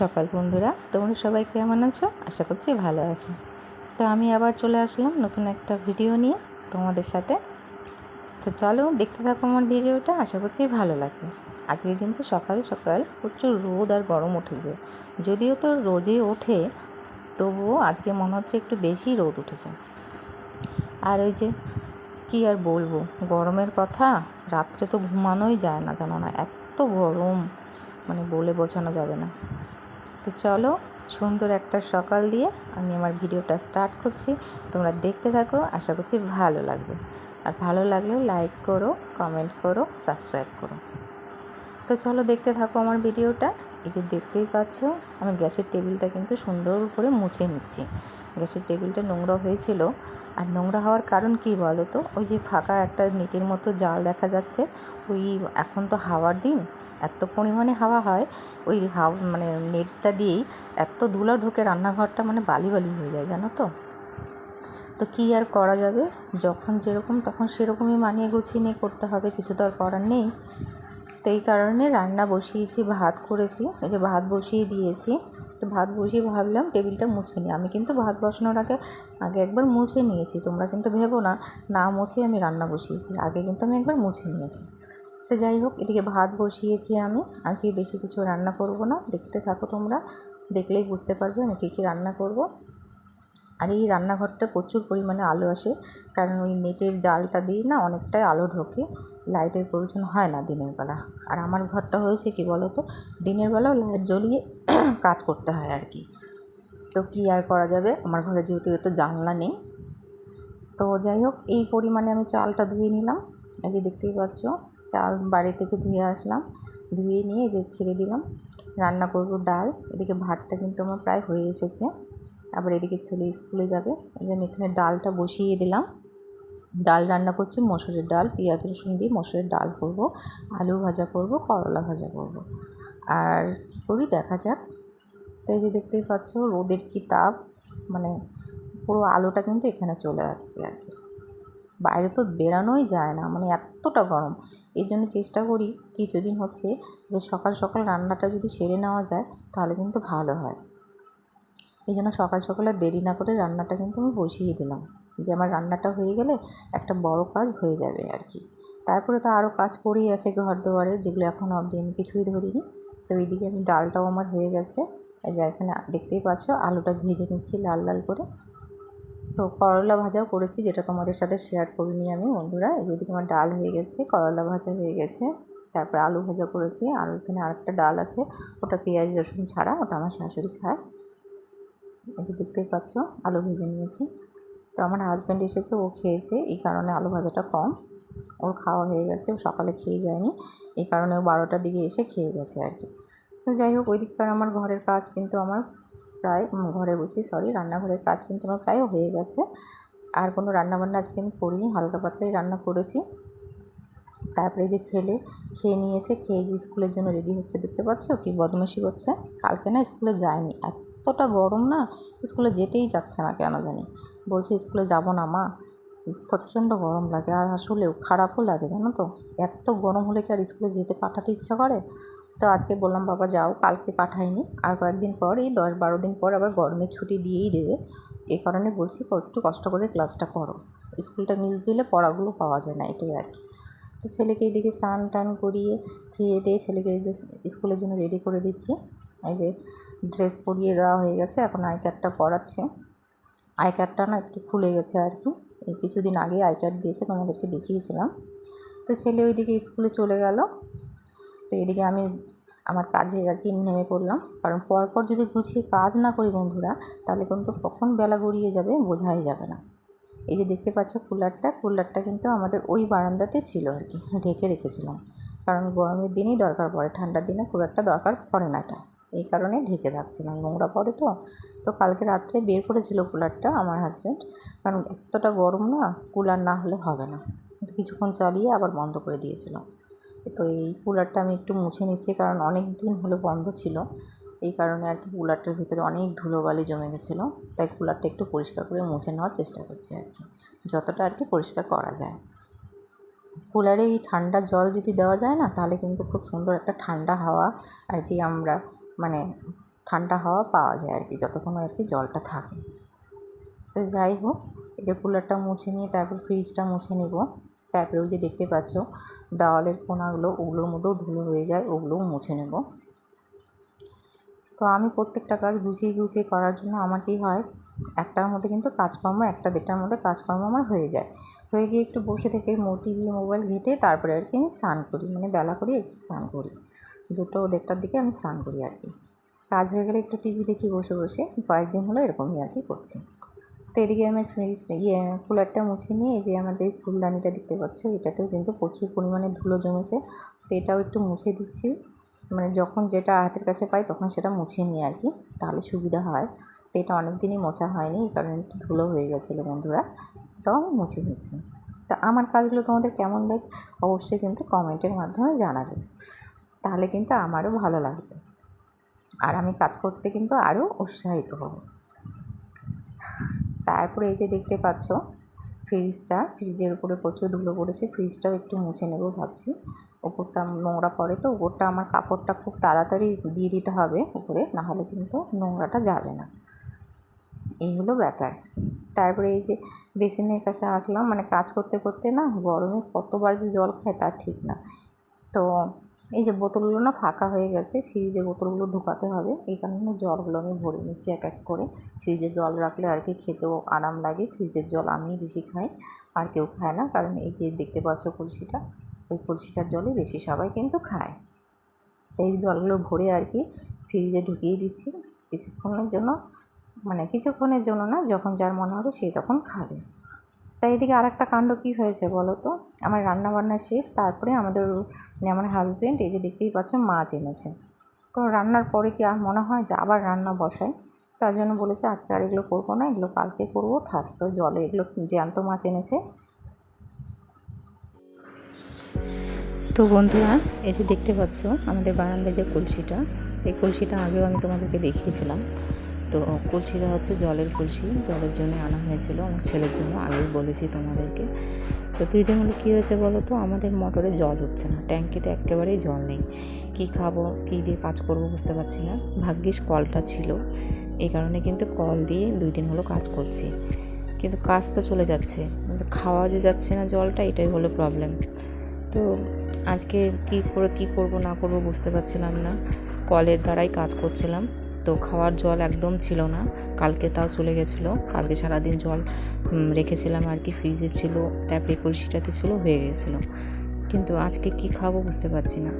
সকাল, বন্ধুরা। তোমরা সবাই কেমন আছো? আশা করছি ভালো আছো। তো আমি আবার চলে আসলাম নতুন একটা ভিডিও নিয়ে তোমাদের সাথে। তো চলো দেখতে থাকো আমার ভিডিওটা, আশা করছি ভালো লাগবে। আজকে কিন্তু সকাল সকাল প্রচুর রোদ আর গরম উঠেছে। যদিও তো রোজই ওঠে, তবুও আজকে মনে হচ্ছে একটু বেশি রোদ উঠেছে। আর ওই যে, কী আর বলব, গরমের কথা, রাত্রে তো ঘুমানোই যায় না জানো না, এত গরম। মানে বলে বোঝানো যাবে না। তো চলো, সুন্দর একটা সকাল দিয়ে আমি আমার ভিডিওটা স্টার্ট করছি। তোমরা দেখতে থাকো, আশা করছি ভালো লাগবে। আর ভালো লাগলে লাইক করো, কমেন্ট করো, সাবস্ক্রাইব করো। তো চলো দেখতে থাকো আমার ভিডিওটা। এই যে দেখতেই পাচ্ছ, আমি গ্যাসের টেবিলটা কিন্তু সুন্দর করে মুছে নিচ্ছি। গ্যাসের টেবিলটা নোংরা হয়েছিল আর নোংরা হওয়ার কারণ কি বলো তো? ওই যে ফাঁকা একটা নেটের মতো জাল দেখা যাচ্ছে। ওই এখন তো হাওয়ার দিন, এত পরিমাণে হাওয়া হয়, ওই হাওয়া মানে নেটটা দিয়েই এত ধুলো ঢুকে রান্নাঘরটা মানে বালি বালি হয়ে যায়, জানো তো? তো কী আর করা যাবে? যখন যেরকম তখন সেরকমই মানিয়ে গুছিয়ে নিয়ে করতে হবে, কিছু তো আর করার নেই। তো এই কারণে রান্না বসিয়েছি, ভাত করেছি, এই যে ভাত বসিয়ে দিয়েছি। তো ভাত বসিয়ে ভাবলাম টেবিলটা মুছে নিই। আমি কিন্তু ভাত বসানোর আগে আগে একবার মুছে নিয়েছি, তোমরা কিন্তু ভেবো না না মুছে আমি রান্না বসিয়েছি, আগে কিন্তু আমি একবার মুছে নিয়েছি। তো যাই হোক, এদিকে ভাত বসিয়েছি আমি, আজকে বেশি কিছু রান্না করব না, দেখতে থাকো তোমরা, দেখলেই বুঝতে পারবে আমি কী কী রান্না করব। আর এই রান্নাঘরটা প্রচুর পরিমাণে আলো আসে, কারণ ওই নেটের জালটা দিয়ে না অনেকটাই আলো ঢোকে, লাইটের প্রয়োজন হয় না দিনের বেলা। আর আমার ঘরটা হয়েছে কি বলো তো দিনের বেলাও লাইট জ্বলিয়ে কাজ করতে হয় আর কি। তো কী আর করা যাবে? আমার ঘরে যেহেতু এত জানলা নেই। তো যাই হোক, এই পরিমাণে আমি চালটা ধুয়ে নিলাম। এই যে দেখতেই পাচ্ছ, চাল বাড়ি থেকে ধুয়ে আসলাম। ধুয়ে নিয়ে যে ছেড়ে দিলাম। রান্না করব ডাল। এদিকে ভাতটা কিন্তু আমার প্রায় হয়ে এসেছে। আবার এদিকে ছেলে স্কুলে যাবে। যে আমি এখানে ডালটা বসিয়ে দিলাম। ডাল রান্না করছি, মসুরের ডাল, পেঁয়াজ, রসুন দিয়ে মসুরের ডাল করব, আলু ভাজা করব, করলা ভাজা করব। আর কী করি দেখা যাক। তো এই যে দেখতেই পাচ্ছ, রোদের কি তাপ মানে পুরো আলোটা কিন্তু এখানে চলে আসছে আর কি। বাইরে তো বেরানোই যায় না মানে এতটা গরম। এই জন্য চেষ্টা করি, কিছুদিন হচ্ছে যে সকাল সকাল রান্নাটা যদি সেরে নেওয়া যায়, তাহলে কিন্তু ভালো হয়। এই জন্য সকাল সকালে দেরি না করে রান্নাটা কিন্তু আমি বসিয়ে দিলাম। যে আমার রান্নাটা হয়ে গেলে একটা বড় কাজ হয়ে যাবে আর কি। তারপরে তো আরও কাজ পড়েই আছে ঘর দুয়ারে যেগুলো এখন অবধি আমি কিছুই ধরিনি। তো এইদিকে আমি ডালটাও আমার হয়ে গেছে। যে এখানে দেখতেই পাচ্ছ, আলুটা ভেজে নিচ্ছি লাল লাল করে। তো করলা ভাজাও করেছি, যেটা তোমাদের সাথে শেয়ার করিনি আমি বন্ধুরা। যেদিকে আমার ডাল হয়ে গেছে, করলা ভাজা হয়ে গেছে। তারপরে আলু ভাজা করেছি। আর ওইখানে আরেকটা ডাল আছে, ওটা পেঁয়াজ রসুন ছাড়া, ওটা আমার শাশুড়ি খায়। যে দেখতেই পাচ্ছ, আলু ভেজে নিয়েছি। তো আমার হাজব্যান্ড এসেছে, ও খেয়েছে, এই কারণে আলু ভাজাটা কম। ওর খাওয়া হয়ে গেছে, ও সকালে খেয়ে যায়নি। এই কারণে ও বারোটার দিকে এসে খেয়ে গেছে আর কি। তো যাই হোক, ওই দিককার আমার ঘরের কাজ কিন্তু আমার প্রায় ঘরে বলছি সরি রান্নাঘরের কাজ কিন্তু আমার প্রায় হয়ে গেছে। আর কোনো রান্নাবান্না আজকে আমি করিনি, হালকা পাতলাই রান্না করেছি। তারপরে যে ছেলে খেয়ে নিয়েছে, খেয়ে যে স্কুলের জন্য রেডি হচ্ছে, দেখতে পাচ্ছ কি বদমাশি করছে? কালকে না স্কুলে যায়নি এতটা গরম না, স্কুলে যেতেই যাচ্ছে না কেন জানি। বলছে, স্কুলে যাব না মা, প্রচণ্ড গরম লাগে আর আসলেও খারাপও লাগে, জানো তো। এত গরম হলে কি আর স্কুলে যেতে পাঠাতে ইচ্ছা করে? তো আজকে বললাম, বাবা, যাও, কালকে পাঠাইনি। আর কয়েকদিন পর, এই দশ বারো দিন পর আবার গরমের ছুটি দিয়েই দেবে। এই কারণে বলছি একটু কষ্ট করে ক্লাসটা করো। স্কুলটা মিস দিলে পড়াগুলো পাওয়া যায় না, এটাই আর কি। তো ছেলেকে এইদিকে স্নান টান করিয়ে, খেয়ে দিয়ে ছেলেকে যে স্কুলের জন্য রেডি করে দিচ্ছি। এই যে ড্রেস পরিয়ে দেওয়া হয়ে গেছে। এখন আই কার্ডটা পড়াচ্ছে আই কার্ডটা না একটু খুলে গেছে আর কি। এই কিছুদিন আগে আই কার্ড দিয়েছে, তোমাদেরকে দেখিয়েছিলাম। তো ছেলে ওইদিকে স্কুলে চলে গেল। তো এদিকে আমি আমার কাজে আর কি নেমে পড়লাম। কারণ পরপর যদি গুছিয়ে কাজ না করি বন্ধুরা, তাহলে কিন্তু কখন বেলা গড়িয়ে যাবে বোঝাই যাবে না। এই যে দেখতে পাচ্ছ কুলারটা কুলারটা কিন্তু আমাদের ওই বারান্দাতে ছিল আর কি, ঢেকে রেখেছিলাম। কারণ গরমের দিনেই দরকার পড়ে, ঠান্ডার দিনে খুব একটা দরকার পড়ে না এটা। এই কারণে ঢেকে রাখছিলাম নোংরা পড়ে তো। তো কালকে রাত্রে বের করেছিল কুলারটা আমার হাজব্যান্ড কারণ এতটা গরম না, কুলার না হলে হবে না। কিছুক্ষণ চালিয়ে আবার বন্ধ করে দিয়েছিল। তো এই কুলারটা আমি একটু মুছে নিচ্ছি, কারণ অনেক দিন হলো বন্ধ ছিল। এই কারণে আর কি কুলারটার ভিতরে অনেক ধুলোবালি জমে গেছিল। তাই কুলারটা একটু পরিষ্কার করে মুছে নেওয়ার চেষ্টা করছি আর কি। যতটা আর কি পরিষ্কার করা যায়। কুলারে এই ঠান্ডা জল যদি দেওয়া যায় না, তাহলে কিন্তু খুব সুন্দর একটা ঠান্ডা হাওয়া আর কি আমরা মানে ঠান্ডা হাওয়া পাওয়া যায় আর কি, যতক্ষণ আর কি জলটা থাকে। তো যাই হোক, এই যে কুলারটা মুছে নিয়ে তারপর ফ্রিজটা মুছে নেব। তারপরে ওই যে দেখতে পাচ্ছ, দেওয়ালের কোনাগুলো ওগুলোর মধ্যেও ধুলো হয়ে যায়, ওগুলোও মুছে নেব। তো আমি প্রত্যেকটা কাজ গুছিয়ে গুছিয়ে করার জন্য আমার কী হয়, একটার মধ্যে কিন্তু কাজকর্ম, একটা দেড়টার মধ্যে কাজকর্ম আমার হয়ে যায়। হয়ে গিয়ে একটু বসে থেকে টিভি মোবাইল ঘেটে তারপরে আর কি আমি স্নান করি মানে বেলা করি একটু স্নান করি। দুটো দেড়টার দিকে আমি স্নান করি আর কি। কাজ হয়ে গেলে একটু টিভি দেখি বসে বসে, কয়েকদিন হলো এরকমই আর কি করছি। তো এদিকে আমি ফ্রিজ ইয়ে কুলারটা মুছে নিয়ে এই যে আমাদের ফুলদানিটা দেখতে পাচ্ছ, এটাতেও কিন্তু প্রচুর পরিমাণে ধুলো জমেছে। তো এটাও একটু মুছে দিচ্ছি। মানে যখন যেটা হাতের কাছে পাই তখন সেটা মুছে নিই আর কি, তাহলে সুবিধা হয়। তো এটা অনেক দিনই মোছা হয়নি, এই কারণে একটু ধুলো হয়ে গেছিল বন্ধুরা ওটাও আমি মুছে নিচ্ছি। তা আমার কাজগুলো তোমাদের কেমন লাগে অবশ্যই কিন্তু কমেন্টের মাধ্যমে জানাবে। তাহলে কিন্তু আমারও ভালো লাগবে। আর আমি কাজ করতে কিন্তু আরও উৎসাহিত হব। তারপরে এই যে দেখতে পাচ্ছ, ফ্রিজটা, ফ্রিজের উপরে প্রচুর ধুলো পড়েছে, ফ্রিজটাও একটু মুছে নেব ভাবছি। ওপরটা নোংরা পড়ে তো ওপরটা আমার কাপড়টা খুব তাড়াতাড়ি দিয়ে দিতে হবে উপরে, নাহলে কিন্তু নোংরাটা যাবে না। এই হলো ব্যাপার। তারপরে এই যে বেসিনের কাছে আসলাম মানে কাজ করতে করতে না গরমে কতবার যে জল খায় তার ঠিক না। তো এই যে বোতলগুলো না ফাঁকা হয়ে গেছে, ফ্রিজে বোতলগুলো ঢুকাতে হবে। এই কারণে জলগুলো আমি ভরে নিচ্ছি এক এক করে। ফ্রিজে জল রাখলে আর কি খেতেও আরাম লাগে। ফ্রিজের জল আমি বেশি খাই, আর কেউ খায় না। কারণ এই যে দেখতে পাচ্ছ কলসিটা, ওই কলসিটার জলই বেশি সবাই কিন্তু খায়। তো এই জলগুলো ভরে আর কি ফ্রিজে ঢুকিয়ে দিচ্ছি। কিছুক্ষণের জন্য মানে কিছুক্ষণের জন্য না, যখন যার মনে হবে সে তখন খাবে। তাই এদিকে আর একটা কাণ্ড কী হয়েছে বলো তো? আমার রান্না বান্না শেষ, তারপরে আমাদের মানে আমার হাজব্যান্ড এই যে দেখতেই পাচ্ছ, মাছ এনেছে। তো রান্নার পরে কি আর মনে হয় যে আবার রান্না বসাই তার জন্য বলেছে, আজকে আর এগুলো করব না, এগুলো কালকে করব, থাক। তো জলে এগুলো জ্যান্ত মাছ এনেছে। তো বন্ধুরা, এই যে দেখতে পাচ্ছ, আমাদের বারান্দায় যে কলসিটা, এই কলসিটা আগেও আমি তোমাদেরকে দেখিয়েছিলাম। তো কলসিটা হচ্ছে জলের কলসি। জলের জন্য আনা হয়েছিল। আমার ছেলের জন্য। আগেই বলেছি তোমাদেরকে। তো দুই দিন হলো কী হয়েছে বলো তো? আমাদের মোটরে জল হচ্ছে না। ট্যাঙ্কিতে একেবারেই জল নেই। কি খাব, কী দিয়ে কাজ করব বুঝতে পারছি না। ভাগ্যিস কলটা ছিল। এই কারণে কিন্তু কল দিয়ে দুই দিন হলো কাজ করছি। কিন্তু কাজ তো চলে যাচ্ছে। কিন্তু খাওয়া যে যাচ্ছে না জলটা, এটাই হলো প্রবলেম তো আজকে কী করে, কী করব, না করব বুঝতে পারছিলাম না। কলের দ্বারাই কাজ করছিলাম। তো খাওয়ার জল একদম ছিল না। কালকে তাও চলে গেছিল। কালকে সারাদিন জল রেখেছিলাম আর কি। ফ্রিজে ছিল তারপরে কলসিটাতে ছিল, হয়ে গেছিল। কিন্তু আজকে কি খাব বুঝতে পারছি না।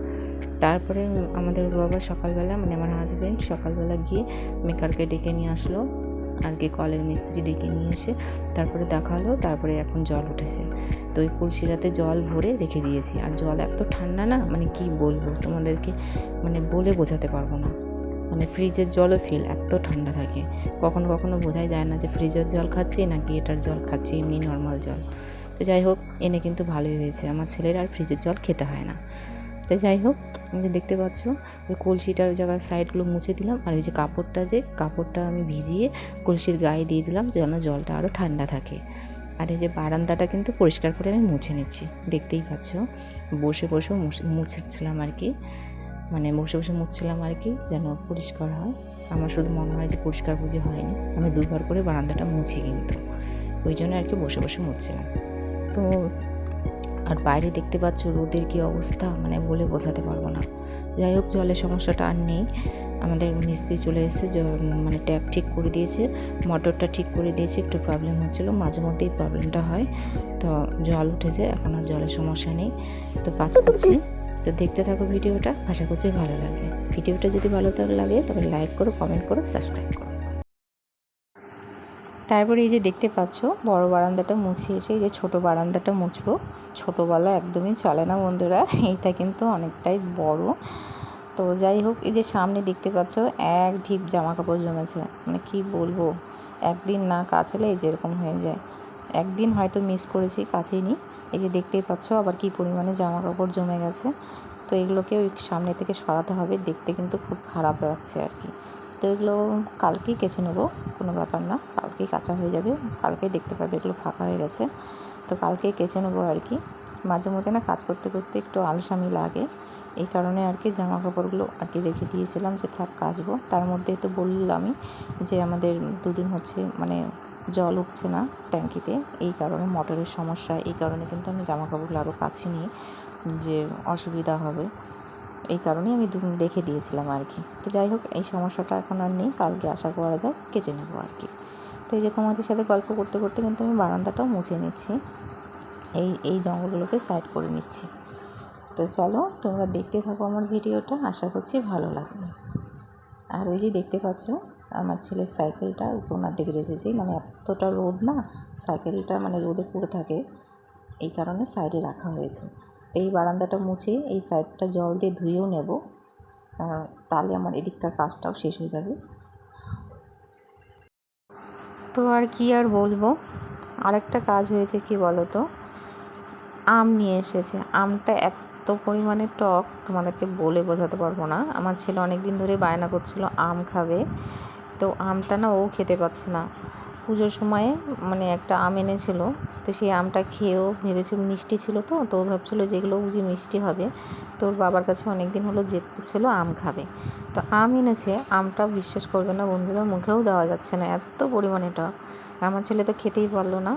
তারপরে আমাদের বাবা সকালবেলা মানে আমার হাজব্যান্ড সকালবেলা গিয়ে মেকারকে ডেকে নিয়ে আসলো। আর কি কলের মিস্ত্রি ডেকে নিয়ে এসে তারপরে দেখাল, তারপরে এখন জল উঠেছে। তো ওই কলসিটাতে জল ভরে রেখে দিয়েছি। আর জল এত ঠান্ডা না মানে কি বলব? তোমাদেরকে মানে বলে বোঝাতে পারব না। মানে ফ্রিজের জলও ফিল এত ঠান্ডা থাকে। কখনো কখনো বোঝাই যায় না যে ফ্রিজের জল খাচ্ছি নাকি এটার জল খাচ্ছি, এমনি নর্মাল জল। তো যাই হোক, এনে কিন্তু ভালোই হয়েছে। আমার ছেলের আর ফ্রিজের জল খেতে হয় না। তো যাই হোক যে দেখতে পাচ্ছ, ওই কলসিটার ওই জায়গার সাইডগুলো মুছে দিলাম। আর ওই যে কাপড়টা যে, কাপড়টা আমি ভিজিয়ে কলসির গায়ে দিয়ে দিলাম যেন জলটা আরও ঠান্ডা থাকে। আর এই যে বারান্দাটা কিন্তু পরিষ্কার করে আমি মুছে নিচ্ছি। দেখতেই পাচ্ছ, বসে বসেও মুছেছিলাম আর কি। মানে বসে বসে মুছছিলাম আর কি যেন পরিষ্কার হয়। আমার শুধু মনে হয় যে পরিষ্কার বুঝে হয়নি। আমি দুবার করে বারান্দাটা মুছি কিন্তু। ওই জন্য আর কি বসে বসে মুছছিলাম। তো আর বাইরে দেখতে পাচ্ছ রোদের কী অবস্থা? মানে বলে বোঝাতে পারব না। যাই হোক জলের সমস্যাটা আর নেই। আমাদের মিস্ত্রি চলে এসেছে মানে ট্যাপ ঠিক করে দিয়েছে। মোটরটা ঠিক করে দিয়েছে একটু প্রবলেম হচ্ছিল। মাঝে মধ্যেই প্রবলেমটা হয়। তো জল উঠেছে এখন আর জলের সমস্যা নেই। তো কাজ করছি তো দেখতে থাকো ভিডিওটা, আশা করছি ভালো লাগবে। ভিডিওটা যদি ভালো লাগে, তবে লাইক করো কমেন্ট করো সাবস্ক্রাইব করো। তারপরে এই যে দেখতে পাচ্ছ, বড় বারান্দাটা মুছে এসে এই যে ছোটো বারান্দাটা মুছবো। ছোটোবেলা একদমই চলে না বন্ধুরা এইটা কিন্তু অনেকটাই বড়। তো যাই হোক, এই যে সামনে দেখতে পাচ্ছ, এক ঢিপ জামা কাপড় জমেছে। মানে কি বলব, একদিন না কাচলে এই যেরকম হয়ে যায়। একদিন হয়তো মিস করেছি কাছেই কাচিনি। এই যে দেখতেই পাচ্ছ আবার কি পরিমাণে জামা কাপড় জমে গেছে। তো এগুলোকে ওই সামনে থেকে সরাতে হবে, দেখতে কিন্তু খুব খারাপ লাগছে আর কি। তো এগুলো কালকেই কেচে নেব, কোনো ব্যাপার না, কালকেই কাঁচা হয়ে যাবে, কালকে দেখতে পাবে এগুলো ফাঁকা হয়ে গেছে। তো কালকে কেচে নেব আর কি। মাঝে মধ্যে না কাজ করতে করতে একটু আলসামি লাগে, এই কারণে আর কি জামা কাপড়গুলো আর কি রেখে দিয়েছিলাম যে থাক কাচবো। তার মধ্যে তো বললামই যে আমাদের দুদিন হচ্ছে মানে জল উঠছে না ট্যাঙ্কিতে। এই কারণে মোটরের সমস্যা, এই কারণে কিন্তু আমি জামা কাপড়গুলো আরও কাছিনি যে অসুবিধা হবে, এই কারণেই আমি রেখে দিয়েছিলাম আর কি। তো যাই হোক, এই সমস্যাটা এখন আর নেই, কালকে আশা করা যায় কেচে নেব আর কি। তো এই যে তোমাদের সাথে গল্প করতে করতে কিন্তু আমি বারান্দাটাও মুছে নিচ্ছি, এই এই জঙ্গলগুলোকে সাইড করে নিচ্ছি। তো চলো, তোমরা দেখতে থাকো আমার ভিডিওটা, আশা করছি ভালো লাগবে। আর ওই যে দেখতে পাচ্ছ আমার ছেলের সাইকেলটা কোনার দিকে রেখেছি মানে এতটা রোদ না, সাইকেলটা মানে রোদে পড়ে থাকে, এই কারণে সাইডে রাখা হয়েছে। তো এই বারান্দাটা মুছে এই সাইডটা জল দিয়ে ধুয়েও নেব। তাহলে আমার এদিককার কাজটাও শেষ হয়ে যাবে। তো আর কি আর বলব? আরেকটা কাজ হয়েছে কি বলো তো আম নিয়ে এসেছে। আমটা এত পরিমাণে টক, তোমাদেরকে বলে বোঝাতে পারব না। আমার ছেলে অনেক দিন ধরে বায়না করছিল, আম খাবে। তো আমটা না ও খেতে পাচ্ছে না। পুজোর সময়ে মানে একটা আম এনেছিল, তো সেই আমটা খেয়েও ভেবেছিল মিষ্টি ছিল তো তো ভাবছিলো যেগুলো বুঝি মিষ্টি হবে। তোর বাবার কাছে অনেক দিন হলো জেদ করছিল আম খাবে। তো আম এনেছে, আমটা বিশ্বাস করবে না বন্ধুরা, মুখেও দেওয়া যাচ্ছে না, এত পরিমাণে টক আমার ছেলে তো খেতেই পারল না।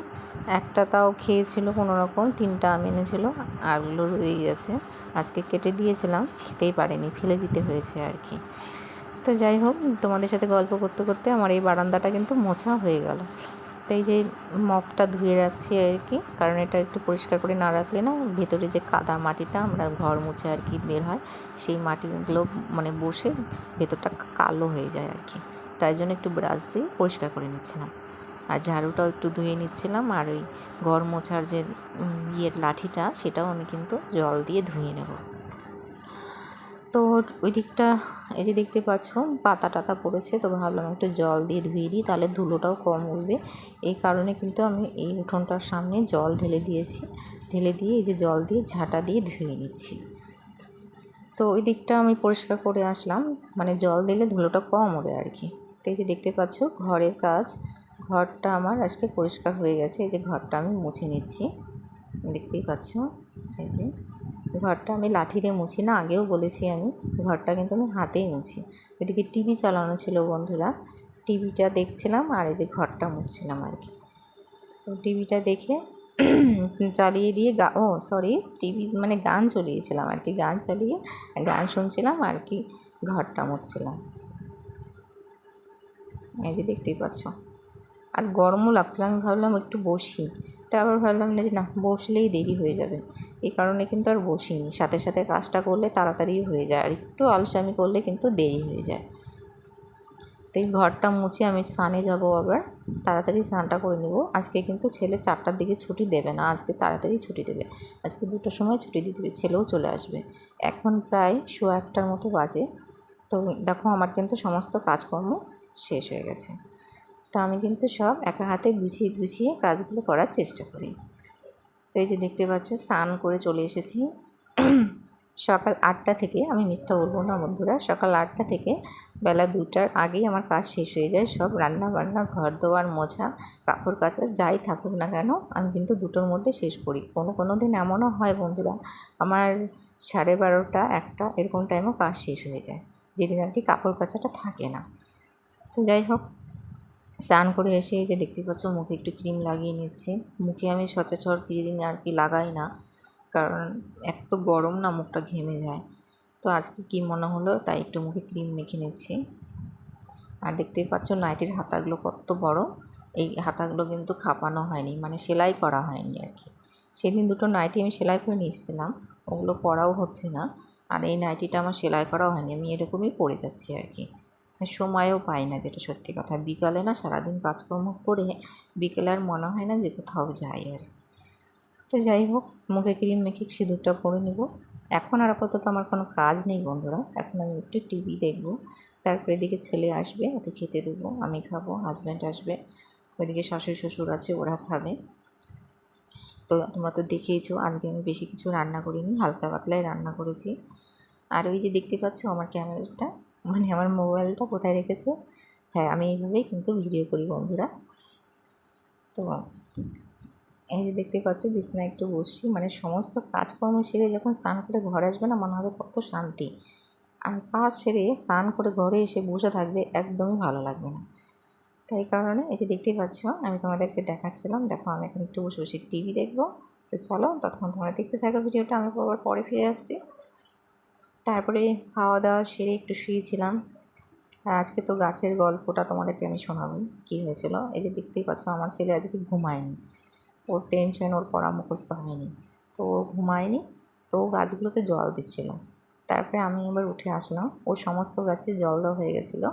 একটা তাও খেয়েছিল কোনো রকম তিনটা আম এনেছিল, আরগুলো রয়ে গেছে। আজকে কেটে দিয়েছিলাম, খেতেই পারেনি, ফেলে দিতে হয়েছে আর কি। তো যাই হোক, তোমাদের সাথে গল্প করতে করতে আমার এই বারান্দাটা কিন্তু মোছা হয়ে গেল। তো এই যে মপটা ধুয়ে রাখছি আর কি, কারণ এটা একটু পরিষ্কার করে না রাখলে না ভেতরে যে কাদা মাটিটা আমরা ঘর মুছে আর কি বের হয়, সেই মাটিগুলো মানে বসে ভেতরটা কালো হয়ে যায় আর কি। তাই জন্য একটু ব্রাশ দিয়ে পরিষ্কার করে নিচ্ছিলাম। আর ঝাড়ুটাও একটু ধুয়ে নিচ্ছিলাম, আর ওই ঘর মোছার যে ইয়ের লাঠিটা, সেটাও আমি কিন্তু জল দিয়ে ধুয়ে নেব। তো ওই দিকটা, এই যে দেখতে পাচ্ছ, পাতা টাতা পড়েছে, তো ভাবলাম একটু জল দিয়ে ধুয়ে দিই, তাহলে ধুলোটাও কম উঠবে। এই কারণে কিন্তু আমি এই উঠোনটার সামনে জল ঢেলে দিয়েছি। ঢেলে দিয়ে এই যে জল দিয়ে ঝাঁটা দিয়ে ধুয়ে নিচ্ছি। তো ওই দিকটা আমি পরিষ্কার করে আসলাম মানে জল দিলে ধুলোটা কম ওঠে আর কি। তো এই যে দেখতে পাচ্ছ, ঘরের কাজ, ঘরটা আমার আজকে পরিষ্কার হয়ে গেছে, এই যে ঘরটা আমি মুছে নিচ্ছি। দেখতেই পাচ্ছ, এই যে ঘরটা আমি লাঠি দিয়ে মুছি না, আগেও বলেছি আমি, ঘরটা কিন্তু আমি হাতেই মুছি। ওইদিকে টিভি চালানো ছিল বন্ধুরা, টিভিটা দেখছিলাম আর এই যে ঘরটা মুছছিলাম আর কি। তো টিভিটা দেখে চালিয়ে দিয়ে গা, ও সরি টিভি মানে গান চলিয়েছিলাম আর কি, গান চালিয়ে গান শুনছিলাম আর কি, ঘরটা মুছছিলাম। এই যে দেখতেই পাচ্ছ। আর গরমও লাগছিল, আমি ভাবলাম একটু বসি। আবার ভাবলাম না যে না, বসলেই দেরি হয়ে যাবে। এই কারণে কিন্তু আর বসিনি। সাথে সাথে কাজটা করলে তাড়াতাড়ি হয়ে যায়। আর একটু আলসামি করলে কিন্তু দেরি হয়ে যায়। তো এই ঘরটা মুছে আমি স্নানে যাব আবার। তাড়াতাড়ি স্নানটা করে নেব। আজকে কিন্তু ছেলে চারটার দিকে ছুটি দেবে না। আজকে তাড়াতাড়ি ছুটি দেবে। আজকে দুটোর সময় ছুটি দিয়ে দেবে ছেলেও চলে আসবে। এখন প্রায় শো একটার মতো বাজে। তো দেখো, আমার কিন্তু সমস্ত কাজকর্ম শেষ হয়ে গেছে। তো আমি কিন্তু সব একা হাতে গুছিয়ে গুছিয়ে কাজগুলো করার চেষ্টা করি। তো এই যে দেখতে পাচ্ছ, স্নান করে চলে এসেছি। সকাল আটটা থেকে, আমি মিথ্যা বলব না বন্ধুরা, সকাল আটটা থেকে বেলা দুটার আগেই আমার কাজ শেষ হয়ে যায়। সব রান্না বান্না, ঘর দোয়ার, মোছা, কাপড় কাচা, যাই থাকুক না কেন, আমি কিন্তু দুটোর মধ্যে শেষ করি। কোনো কোনো দিন এমনও হয় বন্ধুরা, আমার সাড়ে বারোটা, একটা, এরকম টাইমও কাজ শেষ হয়ে যায়। যেদিন আর কি কাপড় কাচাটা থাকে না। তো যাই হোক স্নান করে এসে যে দেখতে পাচ্ছ, মুখে একটু ক্রিম লাগিয়ে নিচ্ছি মুখে আমি সচরাচর দিন আর কি লাগাই না, কারণ এত গরম না মুখটা ঘেমে যায়। তো আজকে কি মনে হলো, তাই একটু মুখে ক্রিম মেখে নিচ্ছি। আর দেখতেই পাচ্ছ, নাইটির হাতাগুলো কত বড়। এই হাতাগুলো কিন্তু খাপানো হয়নি মানে সেলাই করা হয়নি আর কি। সেদিন দুটো নাইটি আমি সেলাই করে নিয়ে এসেছিলাম, ওগুলো পরাও হচ্ছে না। আর এই নাইটিটা আমার সেলাই করাও হয়নি, আমি এরকমই পরে যাচ্ছি আর কি। সময়ও পাই না, যেটা সত্যি কথা। বিকালে না সারাদিন কাজকর্ম করে বিকেলে আর মনে হয় না যে কোথাও যাই আর। তো যাই হোক, মুখে ক্রিম মেখে সিঁদুরটা পরে নেব। এখন আর আপাতত আমার কোনো কাজ নেই বন্ধুরা। এখন আমি একটু টিভি দেখব। তারপরে এদিকে ছেলে আসবে, ওকে খেতে দেবো, আমি খাব হাজব্যান্ড আসবে। ওইদিকে শাশুড়ি শ্বশুর আছে, ওরা খাবে। তো তোমরা তো দেখেইছো, আজকে আমি বেশি কিছু রান্না করিনি, হালকা পাতলাই রান্না করেছি। আর ওই যে দেখতে পাচ্ছ আমার ক্যামেরাটা? মানে আমার মোবাইলটা কোথায় রেখেছে? হ্যাঁ আমি এইভাবেই কিন্তু ভিডিও করি বন্ধুরা। তো এই যে দেখতে পাচ্ছ, বিছনায় একটু বসছি। মানে সমস্ত কাজকর্ম সেরে যখন স্নান করে ঘরে আসবে না, মনে হবে কত শান্তি। আর কাজ সেরে স্নান করে ঘরে এসে বসে থাকবে একদমই ভালো লাগবে না। তাই কারণে এই যে দেখতেই পাচ্ছ, আমি তোমাদেরকে দেখাচ্ছিলাম। দেখো, আমি এখন একটু বসে বসে টিভি দেখব। তো চলো, ততক্ষণ তোমরা দেখতে থাকো ভিডিওটা। আমি পরে ফিরে আসছি। তারপরে খাওয়া দাওয়া সেরে একটু শুয়েছিলাম। আর আজকে তো গাছের গল্পটা তোমাদেরকে আমি শোনাবই কী হয়েছিল? এই যে দেখতেই পাচ্ছ, আমার ছেলে আজকে ঘুমায়নি। ওর টেনশন ওর পড়া মুখস্থ হয়নি। তো ও ঘুমায়নি, তো গাছগুলোতে জল দিচ্ছিল। তারপরে আমি এবার উঠে আসলাম। ও সমস্ত গাছে জল দেওয়া হয়ে গেছিল।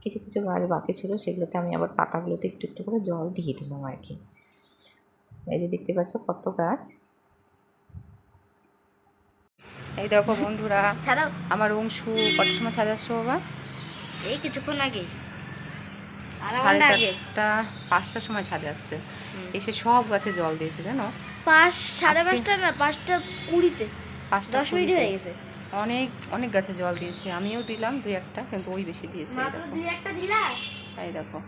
কিছু কিছু গাছ বাকি ছিল, সেগুলোতে আমি আবার পাতাগুলোতে একটু একটু করে জল দিয়ে দিলাম আর কি। এই যে দেখতে পাচ্ছ, কত গাছ। এই দেখো বন্ধুরা ছাড়াও। আমার অংশু কটার সময় আসছো বাবা এই কিছুক্ষণ আগে। সাড়ে চারটা পাঁচটার সময় ছাদে আসছে। এসে সব গাছে জল দিয়েছে জানো? পাঁচ সাড়ে পাঁচটা না পাঁচটা কুড়িতে। পাঁচটা দশ মিনিট হয়ে গেছে। অনেক অনেক গাছে জল দিয়েছে। আমিও দিলাম দুই একটা কিন্তু ওই বেশি দিয়েছে এই দেখো।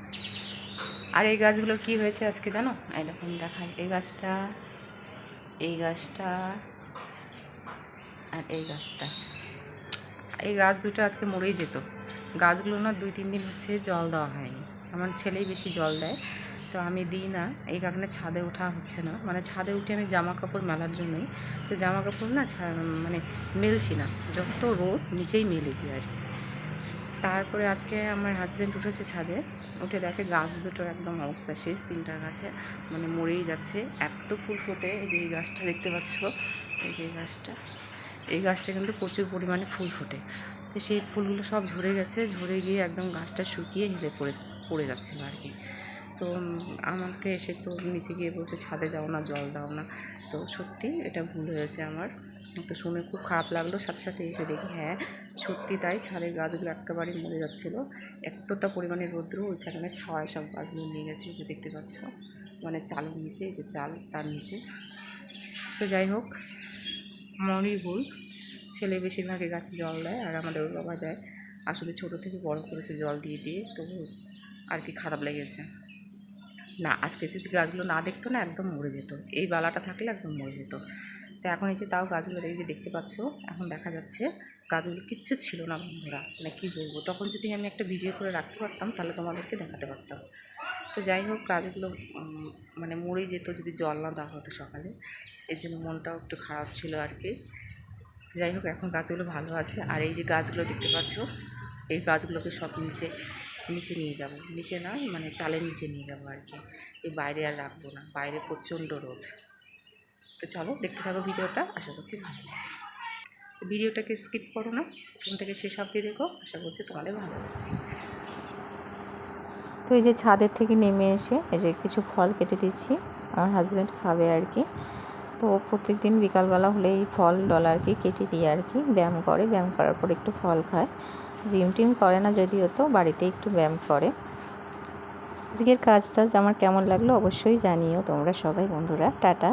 আর এই গাছগুলোর কি হয়েছে আজকে জানো? এই দেখো দেখাই। এই গাছটা এই গাছটা আর এই গাছটা। এই গাছ দুটো আজকে মরেই যেত। গাছগুলো না দুই, তিন দিন হচ্ছে জল দেওয়া হয়নি। আমার ছেলেই বেশি জল দেয়, তো আমি দিই না। এই কারণে ছাদে ওঠা হচ্ছে না। মানে ছাদে উঠে আমি জামা কাপড় মেলার জন্যই, তো জামা কাপড় না মানে মেলছি না। যত রোদ, নিচেই মেলে দিই আর কি। তারপরে আজকে আমার হাজব্যান্ড উঠেছে ছাদে। উঠে দেখে গাছ দুটোর একদম অবস্থা শেষ। তিনটা গাছে মানে মরেই যাচ্ছে। এত ফুল ফোটে যে এই গাছটা দেখতে পাচ্ছ? এই যে গাছটা। এই গাছটা কিন্তু প্রচুর পরিমাণে ফুল ফোটে। তো সেই ফুলগুলো সব ঝরে গেছে, ঝরে গিয়ে একদম গাছটা শুকিয়ে হেলে পড়ে পড়ে যাচ্ছিল আর কি। তো আমাকে এসে তো নিচে গিয়ে বলছে, ছাদে যাও না, জল দাও না। তো সত্যি এটা ভুল হয়েছে আমার। তো শুনে খুব খারাপ লাগল। সাথে সাথে এসে দেখি হ্যাঁ সত্যি তাই ছাদের গাছগুলো একেবারেই মরে যাচ্ছিল। এতটা পরিমাণে রৌদ্র ওই কারণে ছাওয়ায় সব গাছগুলো নিয়ে গেছে যে দেখতে পাচ্ছ। মানে চালের নিচে যে চাল তার নিচে। তো যাই হোক আমারই ভুল। ছেলে বেশিরভাগই গাছে জল দেয় আর আমাদের বাবা দেয়। আসলে ছোটো থেকে বড় করেছে জল দিয়ে দিয়ে, তো আর কি খারাপ লেগেছে। না, আজকে যদি গাছগুলো না দেখতো না, একদম মরে যেত। এই বালাটা থাকলে একদম মরে যেত। তো এখন এই যে তাও গাছগুলো, এই যে দেখতে পাচ্ছ, এখন দেখা যাচ্ছে গাছগুলো কিচ্ছু ছিল না বন্ধুরা। মানে কী বলব, তখন যদি আমি একটা ভিডিও করে রাখতে পারতাম, তাহলে তোমাদেরকে দেখাতে পারতাম। তো যাই হোক, গাছগুলো মানে মরে যেত যদি জল না দেওয়া হতো সকালে। এই জন্য মনটাও একটু খারাপ ছিল আর কি। যাই হোক, এখন গাছগুলো ভালো আছে। আর এই যে গাছগুলো দেখতে পাচ্ছ, এই গাছগুলোকে সব নিচে নিচে নিয়ে যাব। নিচে না মানে চালের নিচে নিয়ে যাব আর কি। এই বাইরে আর রাখব না। বাইরে প্রচণ্ড রোদ। তো চলো, দেখতে থাকো ভিডিওটা। আশা করছি ভালো লাগবে। তো ভিডিওটাকে স্কিপ করো না। প্রথম থেকে শেষ অবধি দেখো। আশা করছি তোমাদের ভালো তো এই যে ছাদের থেকে নেমে এসে এই যে কিছু ফল কেটে দিচ্ছি। আমার হাজব্যান্ড খাবে আর কি। তো প্রত্যেক দিন বিকালবেলা হলে এই ফল, ডল আর কি কেটে দিয়ে আর কি। ব্যায়াম করে, ব্যায়াম করার পর একটু ফল খায়। জিম টিম করে না যদিও তো, বাড়িতে একটু ব্যায়াম করে। আজকের কাজটা আমার কেমন লাগল অবশ্যই জানিও। তোমরা সবাই বন্ধুরা, টাটা।